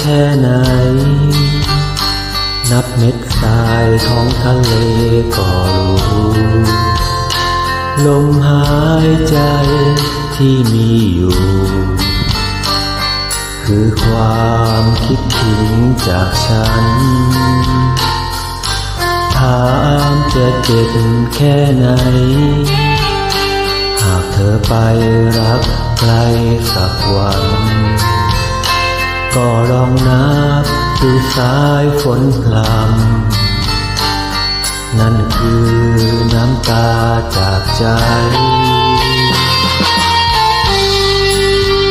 แค่ไหน นับเม็ดทรายท้องทะเลก็รู้ ลมหายใจที่มีอยู่ คือความคิดถึงจากฉัน ถามจะเจ็บแค่ไหน หากเธอไปรักใครสักวัน ก็ลองนับดูสายฝนพลำนั่นคือน้ำตาจากใจ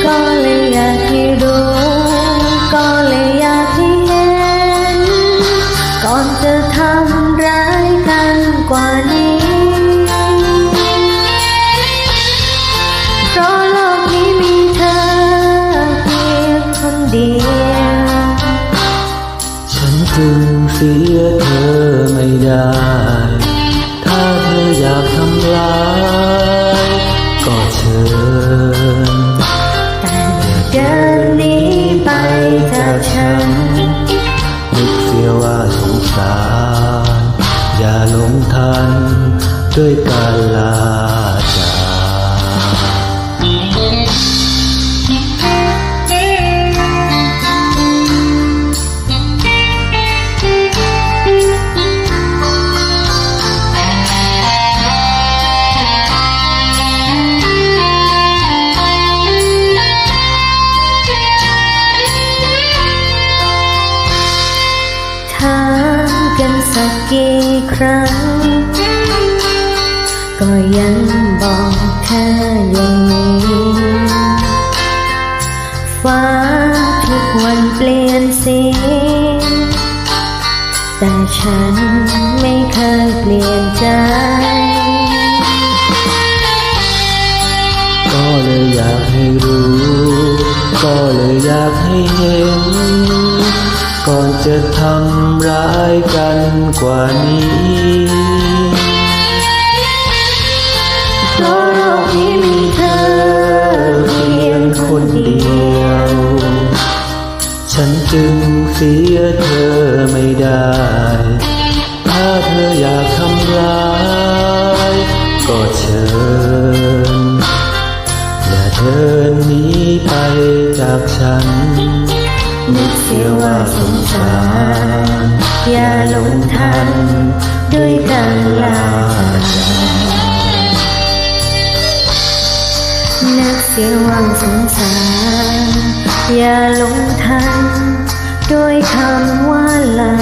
ก็เลย ฉันจึงเสียเธอไม่ได้ ถ้าเธออยากทำร้ายก็เชิญแต่อย่าเดินหนีไปจากฉัน นึกเสียว่าสงสาร อย่าหลงทันด้วยการลา สักกี่ครั้ง ก็ยังบอกเธออย่างนี้ ฟ้าทุกวันเปลี่ยนสีแต่ฉันไม่เคยเปลี่ยนใจ ก็เลยอยากให้รู้ ก็เลยอยากให้เห็น ก่อนจะทำร้ายกันกว่านี้เพราะโลกนี้มีเธอเพียงคนเดียว ฉันจึงเสียเธอไม่ได้ ถ้าเธออยากทำร้าย ก็เชิญ อย่าเดินหนีไปจากฉัน นึกเสียว่าสงสารอย่าหลงทางด้วยการลานึกเสียว่าสงสารอย่าหลงทางด้วยคำว่าลา